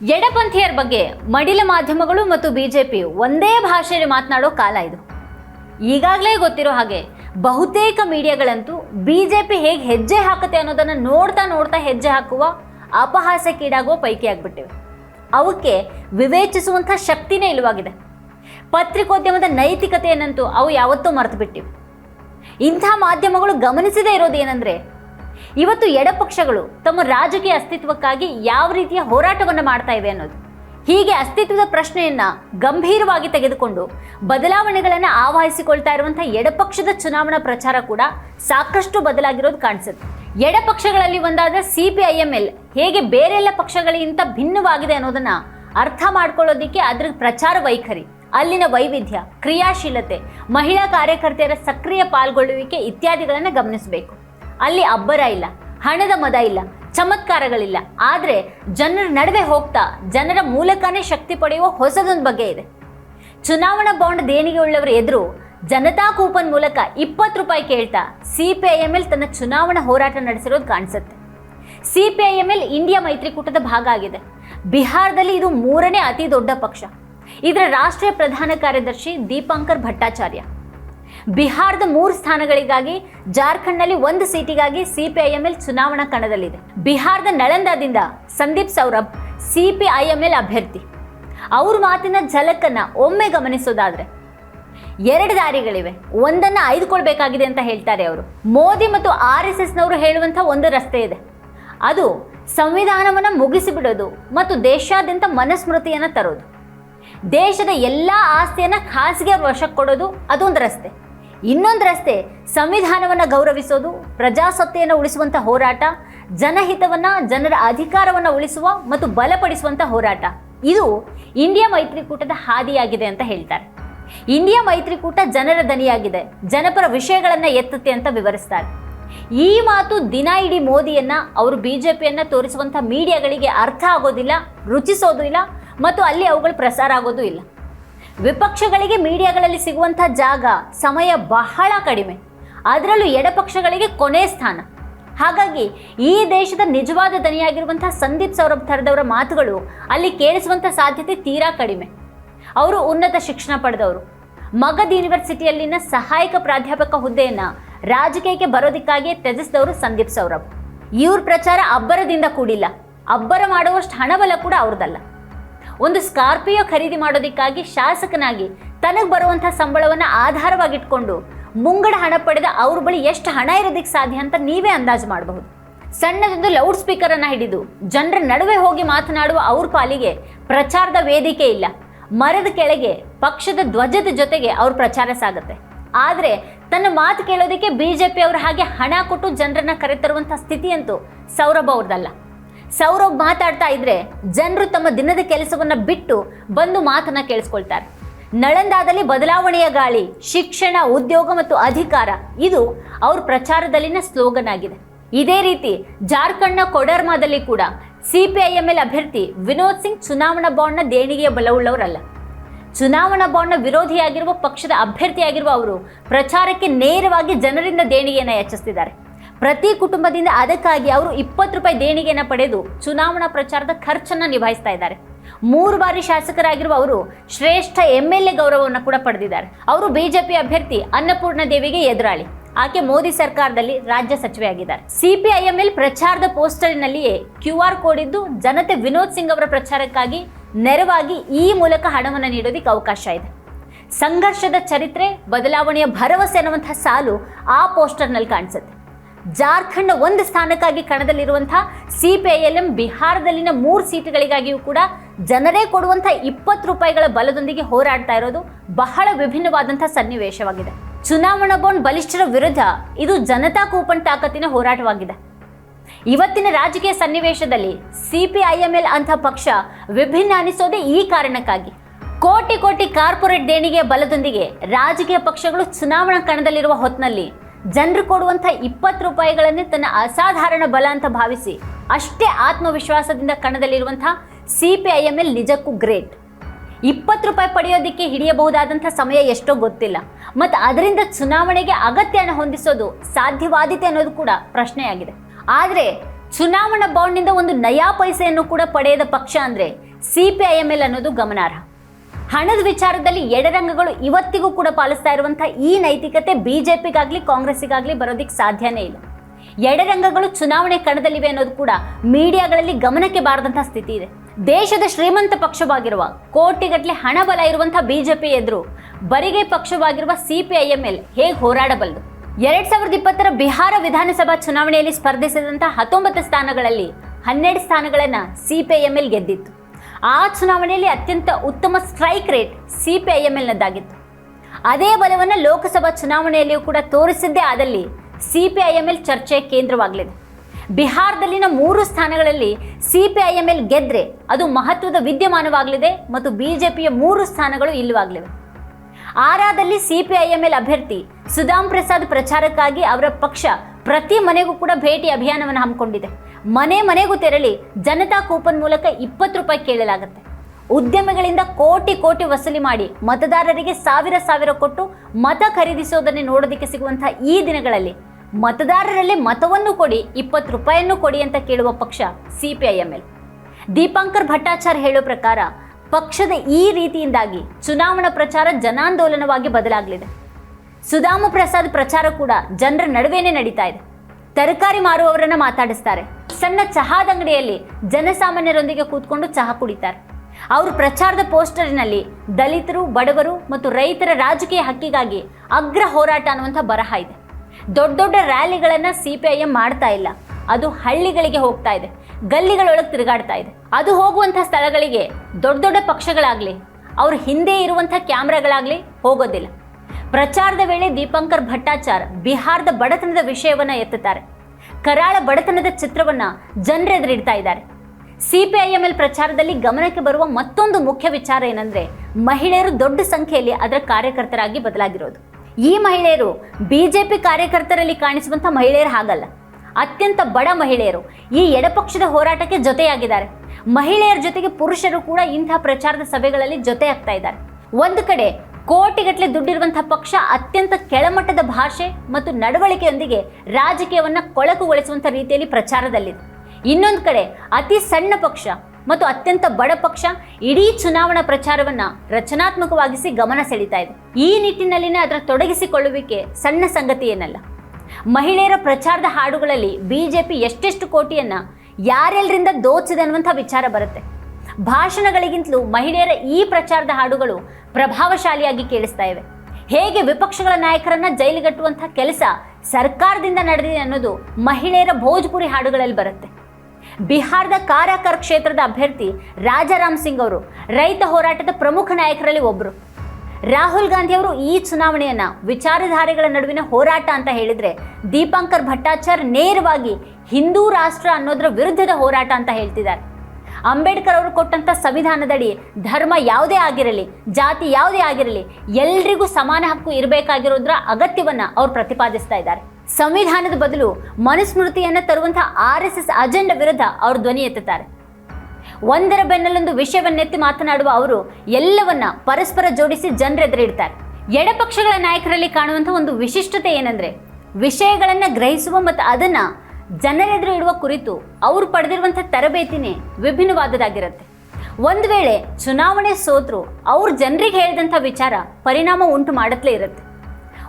ಎಡಪಂಥೀಯರ ಬಗ್ಗೆ ಮಡಿಲ ಮಾಧ್ಯಮಗಳು ಮತ್ತು ಬಿಜೆಪಿ ಒಂದೇ ಭಾಷೆಯಲ್ಲಿ ಮಾತನಾಡೋ ಕಾಲ ಇದು. ಈಗಾಗಲೇ ಗೊತ್ತಿರೋ ಹಾಗೆ ಬಹುತೇಕ ಮೀಡಿಯಾಗಳಂತೂ ಬಿಜೆಪಿ ಹೇಗೆ ಹೆಜ್ಜೆ ಹಾಕುತ್ತೆ ಅನ್ನೋದನ್ನು ನೋಡ್ತಾ ನೋಡ್ತಾ ಹೆಜ್ಜೆ ಹಾಕುವ ಅಪಹಾಸಕ್ಕೀಡಾಗುವ ಪೈಕಿ ಆಗ್ಬಿಟ್ಟಿವೆ ಅವಕ್ಕೆ ವಿವೇಚಿಸುವಂಥ ಶಕ್ತಿನೇ ಇಲ್ಲವಾಗಿದೆ. ಪತ್ರಿಕೋದ್ಯಮದ ನೈತಿಕತೆಯನ್ನಂತೂ ಅವು ಯಾವತ್ತೂ ಮರೆತು ಬಿಟ್ಟಿವೆ ಇಂಥ ಮಾಧ್ಯಮಗಳು ಗಮನಿಸದೇ ಇರೋದೇನೆಂದರೆ ಇವತ್ತು ಎಡಪಕ್ಷಗಳು ತಮ್ಮ ರಾಜಕೀಯ ಅಸ್ತಿತ್ವಕ್ಕಾಗಿ ಯಾವ ರೀತಿಯ ಹೋರಾಟವನ್ನು ಮಾಡ್ತಾ ಇವೆ ಅನ್ನೋದು. ಹೀಗೆ ಅಸ್ತಿತ್ವದ ಪ್ರಶ್ನೆಯನ್ನ ಗಂಭೀರವಾಗಿ ತೆಗೆದುಕೊಂಡು ಬದಲಾವಣೆಗಳನ್ನು ಆವಾಹಿಸಿಕೊಳ್ತಾ ಇರುವಂಥ ಎಡಪಕ್ಷದ ಚುನಾವಣಾ ಪ್ರಚಾರ ಕೂಡ ಸಾಕಷ್ಟು ಬದಲಾಗಿರೋದು ಕಾಣಿಸುತ್ತೆ. ಎಡಪಕ್ಷಗಳಲ್ಲಿ ಒಂದಾದ C P I M L ಹೇಗೆ ಬೇರೆಲ್ಲ ಪಕ್ಷಗಳಿಗಿಂತ ಭಿನ್ನವಾಗಿದೆ ಅನ್ನೋದನ್ನ ಅರ್ಥ ಮಾಡ್ಕೊಳ್ಳೋದಿಕ್ಕೆ ಅದ್ರ ಪ್ರಚಾರ ವೈಖರಿ, ಅಲ್ಲಿನ ವೈವಿಧ್ಯ, ಕ್ರಿಯಾಶೀಲತೆ, ಮಹಿಳಾ ಕಾರ್ಯಕರ್ತೆಯರ ಸಕ್ರಿಯ ಪಾಲ್ಗೊಳ್ಳುವಿಕೆ ಇತ್ಯಾದಿಗಳನ್ನು ಗಮನಿಸಬೇಕು. ಅಲ್ಲಿ ಅಬ್ಬರ ಇಲ್ಲ, ಹಣದ ಮದ ಇಲ್ಲ, ಚಮತ್ಕಾರಗಳಿಲ್ಲ. ಆದರೆ ಜನರ ನಡುವೆ ಹೋಗ್ತಾ ಜನರ ಮೂಲಕನೇ ಶಕ್ತಿ ಪಡೆಯುವ ಹೊಸದೊಂದು ಬಗ್ಗೆ ಇದೆ. ಚುನಾವಣಾ ಬಾಂಡ್ ದೇಣಿಗೆ ಉಳ್ಳವರ ಎದುರು ಜನತಾ ಕೂಪನ್ ಮೂಲಕ ಇಪ್ಪತ್ತು ರೂಪಾಯಿ ಕೇಳ್ತಾ ಸಿಪಿಐಎಂಎಲ್ ತನ್ನ ಚುನಾವಣಾ ಹೋರಾಟ ನಡೆಸಿರೋದು ಕಾಣಿಸುತ್ತೆ. ಎಲ್ ಇಂಡಿಯಾ ಮೈತ್ರಿಕೂಟದ ಭಾಗ ಆಗಿದೆ. ಬಿಹಾರದಲ್ಲಿ ಇದು ಮೂರನೇ ಅತಿ ದೊಡ್ಡ ಪಕ್ಷ. ಇದರ ರಾಷ್ಟ್ರೀಯ ಪ್ರಧಾನ ಕಾರ್ಯದರ್ಶಿ ದೀಪಾಂಕರ್ ಭಟ್ಟಾಚಾರ್ಯ. ಬಿಹಾರದ ಮೂರು ಸ್ಥಾನಗಳಿಗಾಗಿ ಜಾರ್ಖಂಡ್ನಲ್ಲಿ ಒಂದು ಸೀಟಿಗಾಗಿ ಸಿಪಿಐಎಂಎಲ್ ಚುನಾವಣಾ ಕಣದಲ್ಲಿದೆ. ಬಿಹಾರದ ನಳಂದಾದಿಂದ ಸಂದೀಪ್ ಸೌರಭ್ ಸಿಪಿಐಎಂಎಲ್ ಅಭ್ಯರ್ಥಿ. ಅವ್ರ ಮಾತಿನ ಝಲಕನ್ನ ಒಮ್ಮೆ ಗಮನಿಸೋದಾದ್ರೆ ಎರಡು ದಾರಿಗಳಿವೆ. ಒಂದನ್ನ ಆಯ್ದುಕೊಳ್ಬೇಕಾಗಿದೆ ಅಂತ ಹೇಳ್ತಾರೆ ಅವರು. ಮೋದಿ ಮತ್ತು ಆರ್ ಎಸ್ ಎಸ್ನವರು ಹೇಳುವಂಥ ಒಂದು ರಸ್ತೆ ಇದೆ. ಅದು ಸಂವಿಧಾನವನ್ನು ಮುಗಿಸಿಬಿಡೋದು ಮತ್ತು ದೇಶಾದ್ಯಂತ ಮನಸ್ಮೃತಿಯನ್ನು ತರೋದು. ದೇಶದ ಎಲ್ಲ ಆಸ್ತಿಯನ್ನು ಖಾಸಗಿ ವಶಕ್ಕೆ ಕೊಡೋದು ಅದೊಂದು ರಸ್ತೆ. ಇನ್ನೊಂದು ರಸ್ತೆ ಸಂವಿಧಾನವನ್ನು ಗೌರವಿಸೋದು, ಪ್ರಜಾಸತ್ತೆಯನ್ನು ಉಳಿಸುವಂಥ ಹೋರಾಟ, ಜನಹಿತವನ್ನು, ಜನರ ಅಧಿಕಾರವನ್ನು ಉಳಿಸುವ ಮತ್ತು ಬಲಪಡಿಸುವಂಥ ಹೋರಾಟ. ಇದು ಇಂಡಿಯಾ ಮೈತ್ರಿಕೂಟದ ಹಾದಿಯಾಗಿದೆ ಅಂತ ಹೇಳ್ತಾರೆ. ಇಂಡಿಯಾ ಮೈತ್ರಿಕೂಟ ಜನರ ದನಿಯಾಗಿದೆ, ಜನಪರ ವಿಷಯಗಳನ್ನು ಎತ್ತುತ್ತೆ ಅಂತ ವಿವರಿಸ್ತಾರೆ. ಈ ಮಾತು ದಿನ ಇಡೀ ಮೋದಿಯನ್ನ, ಅವರು ಬಿಜೆಪಿಯನ್ನ ತೋರಿಸುವಂಥ ಮೀಡಿಯಾಗಳಿಗೆ ಅರ್ಥ ಆಗೋದಿಲ್ಲ, ರುಚಿಸೋದು ಇಲ್ಲ, ಮತ್ತು ಅಲ್ಲಿ ಅವುಗಳು ಪ್ರಸಾರ ಆಗೋದು ಇಲ್ಲ. ವಿಪಕ್ಷಗಳಿಗೆ ಮೀಡಿಯಾಗಳಲ್ಲಿ ಸಿಗುವಂಥ ಜಾಗ ಸಮಯ ಬಹಳ ಕಡಿಮೆ. ಅದರಲ್ಲೂ ಎಡಪಕ್ಷಗಳಿಗೆ ಕೊನೆ ಸ್ಥಾನ. ಹಾಗಾಗಿ ಈ ದೇಶದ ನಿಜವಾದ ದನಿಯಾಗಿರುವಂಥ ಸಂದೀಪ್ ಸೌರಭ್ ಥರದವರ ಮಾತುಗಳು ಅಲ್ಲಿ ಕೇಳಿಸುವಂಥ ಸಾಧ್ಯತೆ ತೀರಾ ಕಡಿಮೆ. ಅವರು ಉನ್ನತ ಶಿಕ್ಷಣ ಪಡೆದವರು. ಮಗದ್ ಯೂನಿವರ್ಸಿಟಿಯಲ್ಲಿನ ಸಹಾಯಕ ಪ್ರಾಧ್ಯಾಪಕ ಹುದ್ದೆಯನ್ನ ರಾಜಕೀಯಕ್ಕೆ ಬರೋದಕ್ಕಾಗಿ ತ್ಯಜಿಸಿದವರು ಸಂದೀಪ್ ಸೌರಭ್. ಇವ್ರ ಪ್ರಚಾರ ಅಬ್ಬರದಿಂದ ಕೂಡಿಲ್ಲ. ಅಬ್ಬರ ಮಾಡುವಷ್ಟು ಹಣಬಲ ಕೂಡ ಅವ್ರದ್ದಲ್ಲ ಒಂದು ಸ್ಕಾರ್ಪಿಯೋ ಖರೀದಿ ಮಾಡೋದಕ್ಕಾಗಿ ಶಾಸಕನಾಗಿ ತನಗೆ ಬರುವಂಥ ಸಂಬಳವನ್ನು ಆಧಾರವಾಗಿಟ್ಕೊಂಡು ಮುಂಗಡ ಹಣ ಪಡೆದ ಅವ್ರ ಬಳಿ ಎಷ್ಟು ಹಣ ಇರೋದಕ್ಕೆ ಸಾಧ್ಯ ಅಂತ ನೀವೇ ಅಂದಾಜು ಮಾಡಬಹುದು. ಸಣ್ಣದೊಂದು ಲೌಡ್ ಸ್ಪೀಕರ್ ಅನ್ನ ಹಿಡಿದು ಜನರ ನಡುವೆ ಹೋಗಿ ಮಾತನಾಡುವ ಅವ್ರ ಪಾಲಿಗೆ ಪ್ರಚಾರದ ವೇದಿಕೆ ಇಲ್ಲ. ಮರದ ಕೆಳಗೆ ಪಕ್ಷದ ಧ್ವಜದ ಜೊತೆಗೆ ಅವ್ರ ಪ್ರಚಾರ ಸಾಗುತ್ತೆ. ಆದರೆ ತನ್ನ ಮಾತು ಕೇಳೋದಕ್ಕೆ ಬಿಜೆಪಿ ಅವರು ಹಾಗೆ ಹಣ ಕೊಟ್ಟು ಜನರನ್ನ ಕರೆತರುವಂಥ ಸ್ಥಿತಿಯಂತೂ ಸೌರಭ ಅವ್ರದ್ದಲ್ಲ. ಸೌರಭ್ ಮಾತಾಡ್ತಾ ಇದ್ರೆ ಜನರು ತಮ್ಮ ದಿನದ ಕೆಲಸವನ್ನ ಬಿಟ್ಟು ಬಂದು ಮಾತನ್ನ ಕೇಳಿಸ್ಕೊಳ್ತಾರೆ. ನಳಂದಾದಲ್ಲಿ ಬದಲಾವಣೆಯ ಗಾಳಿ, ಶಿಕ್ಷಣ, ಉದ್ಯೋಗ ಮತ್ತು ಅಧಿಕಾರ ಇದು ಅವ್ರ ಪ್ರಚಾರದಲ್ಲಿನ ಸ್ಲೋಗನ್ ಆಗಿದೆ. ಇದೇ ರೀತಿ ಜಾರ್ಖಂಡ್ನ ಕೊಡರ್ಮಾದಲ್ಲಿ ಕೂಡ ಸಿಪಿಐಎಂಎಲ್ ಅಭ್ಯರ್ಥಿ ವಿನೋದ್ ಸಿಂಗ್ ಚುನಾವಣಾ ಬಾಂಡ್ನ ದೇಣಿಗೆಯ ಬಲವುಳ್ಳವರಲ್ಲ. ಚುನಾವಣಾ ಬಾಂಡ್ನ ವಿರೋಧಿಯಾಗಿರುವ ಪಕ್ಷದ ಅಭ್ಯರ್ಥಿಯಾಗಿರುವ ಅವರು ಪ್ರಚಾರಕ್ಕೆ ನೇರವಾಗಿ ಜನರಿಂದ ದೇಣಿಗೆಯನ್ನು ಹೆಚ್ಚಿಸ್ತಿದ್ದಾರೆ ಪ್ರತಿ ಕುಟುಂಬದಿಂದ ಅದಕ್ಕಾಗಿ ಅವರು ಇಪ್ಪತ್ತು ರೂಪಾಯಿ ದೇಣಿಗೆಯನ್ನು ಪಡೆದು ಚುನಾವಣಾ ಪ್ರಚಾರದ ಖರ್ಚನ್ನು ನಿಭಾಯಿಸ್ತಾ ಇದ್ದಾರೆ. ಮೂರು ಬಾರಿ ಶಾಸಕರಾಗಿರುವ ಅವರು ಶ್ರೇಷ್ಠ ಎಂ ಎಲ್ ಎ ಗೌರವವನ್ನು ಕೂಡ ಪಡೆದಿದ್ದಾರೆ. ಅವರು ಬಿಜೆಪಿ ಅಭ್ಯರ್ಥಿ ಅನ್ನಪೂರ್ಣ ದೇವಿಗೆ ಎದುರಾಳಿ. ಆಕೆ ಮೋದಿ ಸರ್ಕಾರದಲ್ಲಿ ರಾಜ್ಯ ಸಚಿವೆಯಾಗಿದ್ದಾರೆ ಸಿಪಿಐಎಂಎಲ್ ಪ್ರಚಾರದ ಪೋಸ್ಟರ್ನಲ್ಲಿಯೇ ಕ್ಯೂ ಆರ್ ಕೋಡ್ ಇದ್ದು ಜನತೆ ವಿನೋದ್ ಸಿಂಗ್ ಅವರ ಪ್ರಚಾರಕ್ಕಾಗಿ ನೆರವಾಗಿ ಈ ಮೂಲಕ ಹಣವನ್ನು ನೀಡೋದಕ್ಕೆ ಅವಕಾಶ ಇದೆ. ಸಂಘರ್ಷದ ಚರಿತ್ರೆ, ಬದಲಾವಣೆಯ ಭರವಸೆ ಅನ್ನುವಂಥ ಸಾಲು ಆ ಪೋಸ್ಟರ್ನಲ್ಲಿ ಕಾಣಿಸುತ್ತೆ. ಜಾರ್ಖಂಡ್ ಒಂದು ಸ್ಥಾನಕ್ಕಾಗಿ ಕಣದಲ್ಲಿರುವಂತಹ ಎಂ ಬಿಹಾರದಲ್ಲಿನ ಮೂರು ಸೀಟುಗಳಿಗಾಗಿಯೂ ಕೂಡ ಜನರೇ ಕೊಡುವಂಥ ಇಪ್ಪತ್ತು ರೂಪಾಯಿಗಳ ಬಲದೊಂದಿಗೆ ಹೋರಾಡ್ತಾ ಇರೋದು ಬಹಳ ವಿಭಿನ್ನವಾದಂಥ ಸನ್ನಿವೇಶವಾಗಿದೆ. ಚುನಾವಣಾ ಬಾಂಡ್ ಬಲಿಷ್ಠರ ವಿರುದ್ಧ ಇದು ಜನತಾ ಕೂಪನ್ ತಾಕತ್ತಿನ ಹೋರಾಟವಾಗಿದೆ. ಇವತ್ತಿನ ರಾಜಕೀಯ ಸನ್ನಿವೇಶದಲ್ಲಿ C P I M L ಅಂತ ಪಕ್ಷ ವಿಭಿನ್ನ ಅನಿಸೋದೇ ಈ ಕಾರಣಕ್ಕಾಗಿ. ಕೋಟಿ ಕೋಟಿ ಕಾರ್ಪೊರೇಟ್ ದೇಣಿಗೆಯ ಬಲದೊಂದಿಗೆ ರಾಜಕೀಯ ಪಕ್ಷಗಳು ಚುನಾವಣಾ ಕಣದಲ್ಲಿರುವ ಹೊತ್ತಿನಲ್ಲಿ ಜನರು ಕೊಡುವಂಥ ಇಪ್ಪತ್ತು ರೂಪಾಯಿಗಳನ್ನೇ ತನ್ನ ಅಸಾಧಾರಣ ಬಲ ಅಂತ ಭಾವಿಸಿ ಅಷ್ಟೇ ಆತ್ಮವಿಶ್ವಾಸದಿಂದ ಕಣದಲ್ಲಿರುವಂಥ C P I M L ನಿಜಕ್ಕೂ ಗ್ರೇಟ್. ಇಪ್ಪತ್ತು ರೂಪಾಯಿ ಪಡೆಯೋದಕ್ಕೆ ಹಿಡಿಯಬಹುದಾದಂಥ ಸಮಯ ಎಷ್ಟೋ ಗೊತ್ತಿಲ್ಲ. ಮತ್ತು ಅದರಿಂದ ಚುನಾವಣೆಗೆ ಅಗತ್ಯ ಹಣ ಹೊಂದಿಸೋದು ಸಾಧ್ಯವಾದೀತೆ ಅನ್ನೋದು ಕೂಡ ಪ್ರಶ್ನೆಯಾಗಿದೆ. ಆದರೆ ಚುನಾವಣಾ ಬಾಂಡ್ನಿಂದ ಒಂದು ನಯಾ ಪೈಸೆಯನ್ನು ಕೂಡ ಪಡೆಯದ ಪಕ್ಷ ಅಂದರೆ C P I M L ಅನ್ನೋದು ಗಮನಾರ್ಹ. ಹಣದ ವಿಚಾರದಲ್ಲಿ ಎಡರಂಗಗಳು ಇವತ್ತಿಗೂ ಕೂಡ ಪಾಲಿಸ್ತಾ ಇರುವಂತಹ ಈ ನೈತಿಕತೆ ಬಿಜೆಪಿಗಾಗ್ಲಿ, ಕಾಂಗ್ರೆಸ್ಸಿಗಾಗ್ಲಿ ಬರೋದಿಕ್ಕೆ ಸಾಧ್ಯನೇ ಇಲ್ಲ. ಎಡರಂಗಗಳು ಚುನಾವಣೆ ಕಣದಲ್ಲಿವೆ ಅನ್ನೋದು ಕೂಡ ಮೀಡಿಯಾಗಳಲ್ಲಿ ಗಮನಕ್ಕೆ ಬಾರದಂತಹ ಸ್ಥಿತಿ ಇದೆ. ದೇಶದ ಶ್ರೀಮಂತ ಪಕ್ಷವಾಗಿರುವ ಕೋಟಿಗಟ್ಟಲೆ ಹಣ ಬಲ ಇರುವಂತಹ ಬಿಜೆಪಿ ಎದುರು ಬರಿಗೆ ಪಕ್ಷವಾಗಿರುವ ಸಿಪಿಐಎಂಎಲ್ ಹೇಗೆ ಹೋರಾಡಬಲ್ಲದು ಎರಡ್ ಸಾವಿರದ ಇಪ್ಪತ್ತರ ಬಿಹಾರ ವಿಧಾನಸಭಾ ಚುನಾವಣೆಯಲ್ಲಿ ಸ್ಪರ್ಧಿಸಿದಂತಹ ಹತ್ತೊಂಬತ್ತು ಸ್ಥಾನಗಳಲ್ಲಿ ಹನ್ನೆರಡು ಸ್ಥಾನಗಳನ್ನು ಸಿಪಿಐಎಂಎಲ್ ಗೆದ್ದಿತ್ತು. ಆ ಚುನಾವಣೆಯಲ್ಲಿ ಅತ್ಯಂತ ಉತ್ತಮ strike rate C P I M ಎಲ್ನದ್ದಾಗಿತ್ತು ಅದೇ ಬಲವನ್ನು ಲೋಕಸಭಾ ಚುನಾವಣೆಯಲ್ಲಿಯೂ ಕೂಡ ತೋರಿಸಿದ್ದೇ ಆದಲ್ಲಿ C P I M L ಚರ್ಚೆ ಕೇಂದ್ರವಾಗಲಿದೆ. ಬಿಹಾರದಲ್ಲಿನ ಮೂರು ಸ್ಥಾನಗಳಲ್ಲಿ C P I M L ಗೆದ್ದರೆ ಅದು ಮಹತ್ವದ ವಿದ್ಯಮಾನವಾಗಲಿದೆ ಮತ್ತು ಬಿ ಜೆ ಪಿಯ ಮೂರು ಸ್ಥಾನಗಳು ಇಲ್ಲವಾಗಲಿವೆ. ಆರಾದಲ್ಲಿ C P I M L ಅಭ್ಯರ್ಥಿ ಸುಧಾಮ್ ಪ್ರಸಾದ್ ಪ್ರಚಾರಕ್ಕಾಗಿ ಅವರ ಪಕ್ಷ ಪ್ರತಿ ಮನೆಗೂ ಕೂಡ ಭೇಟಿ ಅಭಿಯಾನವನ್ನು ಹಮ್ಮಿಕೊಂಡಿದೆ. ಮನೆ ಮನೆಗೂ ತೆರಳಿ ಜನತಾ ಕೂಪನ್ ಮೂಲಕ ಇಪ್ಪತ್ತು ರೂಪಾಯಿ ಕೇಳಲಾಗುತ್ತೆ. ಉದ್ಯಮಿಗಳಿಂದ ಕೋಟಿ ಕೋಟಿ ವಸೂಲಿ ಮಾಡಿ ಮತದಾರರಿಗೆ ಸಾವಿರ ಸಾವಿರ ಕೊಟ್ಟು ಮತ ಖರೀದಿಸೋದನ್ನೇ ನೋಡೋದಕ್ಕೆ ಸಿಗುವಂತಹ ಈ ದಿನಗಳಲ್ಲಿ ಮತದಾರರಲ್ಲಿ ಮತವನ್ನು ಕೊಡಿ, ಇಪ್ಪತ್ತು ರೂಪಾಯಿಯನ್ನು ಕೊಡಿ ಅಂತ ಕೇಳುವ ಪಕ್ಷ ಸಿಪಿಐಎಂಎಲ್. ದೀಪಾಂಕರ್ ಭಟ್ಟಾಚಾರ್ ಹೇಳೋ ಪ್ರಕಾರ ಪಕ್ಷದ ಈ ರೀತಿಯಿಂದಾಗಿ ಚುನಾವಣಾ ಪ್ರಚಾರ ಜನಾಂದೋಲನವಾಗಿ ಬದಲಾಗಲಿದೆ. ಸುಧಾಮ ಪ್ರಸಾದ್ ಪ್ರಚಾರ ಕೂಡ ಜನರ ನಡುವೆನೇ ನಡೀತಾ ಇದೆ. ತರಕಾರಿ ಮಾರುವವರನ್ನ ಮಾತಾಡಿಸ್ತಾರೆ. ಸಣ್ಣ ಚಹಾದ ಅಂಗಡಿಯಲ್ಲಿ ಜನಸಾಮಾನ್ಯರೊಂದಿಗೆ ಕೂತ್ಕೊಂಡು ಚಹಾ ಕುಡಿತಾರೆ. ಅವರು ಪ್ರಚಾರದ ಪೋಸ್ಟರ್ನಲ್ಲಿ ದಲಿತರು, ಬಡವರು ಮತ್ತು ರೈತರ ರಾಜಕೀಯ ಹಕ್ಕಿಗಾಗಿ ಅಗ್ರ ಹೋರಾಟ ಅನ್ನುವಂಥ ಬರಹ ಇದೆ. ದೊಡ್ಡ ದೊಡ್ಡ ರ್ಯಾಲಿಗಳನ್ನು ಸಿ ಪಿ ಐ ಎಂ ಮಾಡ್ತಾ ಇಲ್ಲ. ಅದು ಹಳ್ಳಿಗಳಿಗೆ ಹೋಗ್ತಾ ಇದೆ. ಗಲ್ಲಿಗಳೊಳಗೆ ತಿರುಗಾಡ್ತಾ ಇದೆ. ಅದು ಹೋಗುವಂಥ ಸ್ಥಳಗಳಿಗೆ ದೊಡ್ಡ ದೊಡ್ಡ ಪಕ್ಷಗಳಾಗಲಿ, ಅವ್ರ ಹಿಂದೆ ಇರುವಂಥ ಕ್ಯಾಮ್ರಾಗಳಾಗಲಿ ಹೋಗೋದಿಲ್ಲ. ಪ್ರಚಾರದ ವೇಳೆ ದೀಪಂಕರ್ ಭಟ್ಟಾಚಾರ್ ಬಿಹಾರದ ಬಡತನದ ವಿಷಯವನ್ನು ಎತ್ತುತ್ತಾರೆ. ಕರಾಳ ಬಡತನದ ಚಿತ್ರವನ್ನ ಜನರೆದುರಿಡ್ತಾ ಇದ್ದಾರೆ. ಸಿಪಿಐಎಂಎಲ್ ಪ್ರಚಾರದಲ್ಲಿ ಗಮನಕ್ಕೆ ಬರುವ ಮತ್ತೊಂದು ಮುಖ್ಯ ವಿಚಾರ ಏನಂದ್ರೆ ಮಹಿಳೆಯರು ದೊಡ್ಡ ಸಂಖ್ಯೆಯಲ್ಲಿ ಅದರ ಕಾರ್ಯಕರ್ತರಾಗಿ ಬದಲಾಗಿರೋದು. ಈ ಮಹಿಳೆಯರು ಬಿಜೆಪಿ ಕಾರ್ಯಕರ್ತರಲ್ಲಿ ಕಾಣಿಸುವಂಥ ಮಹಿಳೆಯರು ಹಾಗಲ್ಲ. ಅತ್ಯಂತ ಬಡ ಮಹಿಳೆಯರು ಈ ಎಡಪಕ್ಷದ ಹೋರಾಟಕ್ಕೆ ಜೊತೆಯಾಗಿದ್ದಾರೆ. ಮಹಿಳೆಯರ ಜೊತೆಗೆ ಪುರುಷರು ಕೂಡ ಇಂತಹ ಪ್ರಚಾರದ ಸಭೆಗಳಲ್ಲಿ ಜೊತೆಯಾಗ್ತಾ ಇದ್ದಾರೆ. ಒಂದು ಕಡೆ ಕೋಟಿಗಟ್ಟಲೆ ದುಡ್ಡಿರುವಂತಹ ಪಕ್ಷ ಅತ್ಯಂತ ಕೆಳಮಟ್ಟದ ಭಾಷೆ ಮತ್ತು ನಡವಳಿಕೆಯೊಂದಿಗೆ ರಾಜಕೀಯವನ್ನ ಕೊಳಕುಗೊಳಿಸುವಂಥ ರೀತಿಯಲ್ಲಿ ಪ್ರಚಾರದಲ್ಲಿದೆ. ಇನ್ನೊಂದು ಕಡೆ, ಅತಿ ಸಣ್ಣ ಪಕ್ಷ ಮತ್ತು ಅತ್ಯಂತ ಬಡ ಪಕ್ಷ ಇಡೀ ಚುನಾವಣಾ ಪ್ರಚಾರವನ್ನ ರಚನಾತ್ಮಕವಾಗಿಸಿ ಗಮನ ಸೆಳೀತಾ ಇದೆ. ಈ ನಿಟ್ಟಿನಲ್ಲಿನೇ ಅದರ ತೊಡಗಿಸಿಕೊಳ್ಳುವಿಕೆ ಸಣ್ಣ ಸಂಗತಿ ಏನಲ್ಲ ಮಹಿಳೆಯರ ಪ್ರಚಾರದ ಹಾಡುಗಳಲ್ಲಿ ಬಿಜೆಪಿ ಎಷ್ಟೆಷ್ಟು ಕೋಟಿಯನ್ನ ಯಾರೆಲ್ಲರಿಂದ ದೋಚಿದೆ ಅನ್ನುವಂಥ ವಿಚಾರ ಬರುತ್ತೆ. ಭಾಷಣಗಳಿಗಿಂತಲೂ ಮಹಿಳೆಯರ ಈ ಪ್ರಚಾರದ ಹಾಡುಗಳು ಪ್ರಭಾವಶಾಲಿಯಾಗಿ ಕೇಳಿಸ್ತಾ ಇವೆ. ಹೇಗೆ ವಿಪಕ್ಷಗಳ ನಾಯಕರನ್ನ ಜೈಲಿಗಟ್ಟುವಂಥ ಕೆಲಸ ಸರ್ಕಾರದಿಂದ ನಡೆದಿದೆ ಅನ್ನೋದು ಮಹಿಳೆಯರ ಭೋಜ್ಪುರಿ ಹಾಡುಗಳಲ್ಲಿ ಬರುತ್ತೆ. ಬಿಹಾರದ ಕಾರಾಕರ್ ಕ್ಷೇತ್ರದ ಅಭ್ಯರ್ಥಿ ರಾಜಾರಾಮ್ ಸಿಂಗ್ ಅವರು ರೈತ ಹೋರಾಟದ ಪ್ರಮುಖ ನಾಯಕರಲ್ಲಿ ಒಬ್ಬರು ರಾಹುಲ್ ಗಾಂಧಿ ಅವರು ಈ ಚುನಾವಣೆಯನ್ನ ವಿಚಾರಧಾರೆಗಳ ನಡುವಿನ ಹೋರಾಟ ಅಂತ ಹೇಳಿದ್ರೆ ದೀಪಾಂಕರ್ ಭಟ್ಟಾಚಾರ್ ನೇರವಾಗಿ ಹಿಂದೂ ರಾಷ್ಟ್ರ ಅನ್ನೋದರ ವಿರುದ್ಧದ ಹೋರಾಟ ಅಂತ ಹೇಳ್ತಿದ್ದಾರೆ. ಅಂಬೇಡ್ಕರ್ ಅವರು ಕೊಟ್ಟಂತ ಸಂವಿಧಾನದಡಿ ಧರ್ಮ ಯಾವುದೇ ಆಗಿರಲಿ, ಜಾತಿ ಯಾವುದೇ ಆಗಿರಲಿ, ಎಲ್ರಿಗೂ ಸಮಾನ ಹಕ್ಕು ಇರಬೇಕಾಗಿರೋದ್ರ ಅಗತ್ಯವನ್ನ ಅವ್ರು ಪ್ರತಿಪಾದಿಸ್ತಾ ಇದ್ದಾರೆ. ಸಂವಿಧಾನದ ಬದಲು ಮನುಸ್ಮೃತಿಯನ್ನ ತರುವಂತಹ ಆರ್ ಎಸ್ ಎಸ್ ಅಜೆಂಡ ವಿರುದ್ಧ ಅವರು ಧ್ವನಿ ಎತ್ತುತ್ತಾರೆ. ಒಂದರ ಬೆನ್ನಲ್ಲೊಂದು ವಿಷಯವನ್ನೆತ್ತಿ ಮಾತನಾಡುವ ಅವರು ಎಲ್ಲವನ್ನ ಪರಸ್ಪರ ಜೋಡಿಸಿ ಜನರೆದುರಿಡ್ತಾರೆ. ಎಡಪಕ್ಷಗಳ ನಾಯಕರಲ್ಲಿ ಕಾಣುವಂಥ ಒಂದು ವಿಶಿಷ್ಟತೆ ಏನಂದ್ರೆ, ವಿಷಯಗಳನ್ನ ಗ್ರಹಿಸುವ ಮತ್ತು ಅದನ್ನ ಜನರೆದುರು ಇಡುವ ಕುರಿತು ಅವರು ಪಡೆದಿರುವಂಥ ತರಬೇತಿನೇ ವಿಭಿನ್ನವಾದದಾಗಿರುತ್ತೆ ಒಂದು ವೇಳೆ ಚುನಾವಣೆ ಸೋತರು ಅವ್ರ ಜನರಿಗೆ ಹೇಳಿದಂಥ ವಿಚಾರ ಪರಿಣಾಮ ಉಂಟು ಮಾಡತ್ಲೇ ಇರುತ್ತೆ.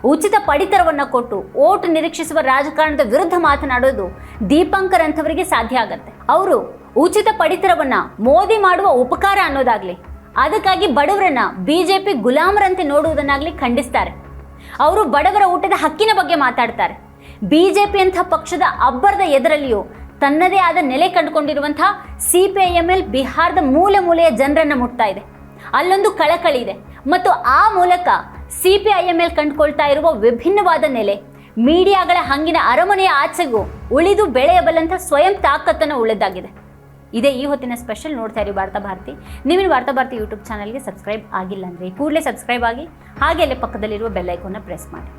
ಉಚಿತ ಪಡಿತರವನ್ನು ಕೊಟ್ಟು ಓಟು ನಿರೀಕ್ಷಿಸುವ ರಾಜಕಾರಣದ ವಿರುದ್ಧ ಮಾತನಾಡೋದು ದೀಪಂಕರ್ ಅಂಥವರಿಗೆ ಸಾಧ್ಯ ಆಗತ್ತೆ. ಅವರು ಉಚಿತ ಪಡಿತರವನ್ನು ಮೋದಿ ಮಾಡುವ ಉಪಕಾರ ಅನ್ನೋದಾಗಲಿ, ಅದಕ್ಕಾಗಿ ಬಡವರನ್ನ ಬಿಜೆಪಿ ಗುಲಾಮರಂತೆ ನೋಡುವುದನ್ನಾಗಲಿ ಖಂಡಿಸ್ತಾರೆ. ಅವರು ಬಡವರ ಊಟದ ಹಕ್ಕಿನ ಬಗ್ಗೆ ಮಾತಾಡ್ತಾರೆ. ಬಿಜೆಪಿ ಅಂತ ಪಕ್ಷದ ಅಬ್ಬರದ ಎದುರಲ್ಲಿಯೂ ತನ್ನದೇ ಆದ ನೆಲೆ ಕಂಡುಕೊಂಡಿರುವಂತಹ C P I M L ಬಿಹಾರದ ಮೂಲೆ ಮೂಲೆಯ ಜನರನ್ನು ಮುಟ್ತಾ ಇದೆ. ಅಲ್ಲೊಂದು ಕಳಕಳಿ ಇದೆ. ಮತ್ತು ಆ ಮೂಲಕ C P I M L ಕಂಡುಕೊಳ್ತಾ ಇರುವ ವಿಭಿನ್ನವಾದ ನೆಲೆ, ಮೀಡಿಯಾಗಳ ಹಂಗಿನ ಅರಮನೆಯ ಆಚೆಗೂ ಉಳಿದು ಬೆಳೆಯಬಲ್ಲಂಥ ಸ್ವಯಂ ತಾಕತ್ತನ್ನು ಉಳಿದಾಗಿದೆ. ಇದೇ ಈ ಹೊತ್ತಿನ ಸ್ಪೆಷಲ್ ನೋಡ್ತಾ ಇರಿ ವಾರ್ತಾ ಭಾರತಿ. ನೀವಿನ ವಾರ್ತಾ ಭಾರತಿ ಯೂಟ್ಯೂಬ್ ಚಾನಲ್ಗೆ ಸಬ್ಸ್ಕ್ರೈಬ್ ಆಗಿಲ್ಲ ಅಂದರೆ ಕೂಡಲೇ ಸಬ್ಸ್ಕ್ರೈಬ್ ಆಗಿ ಹಾಗೆ ಅಲ್ಲೇ ಪಕ್ಕದಲ್ಲಿರುವ ಬೆಲ್ ಐಕೋನ್ನ ಪ್ರೆಸ್ ಮಾಡಿ.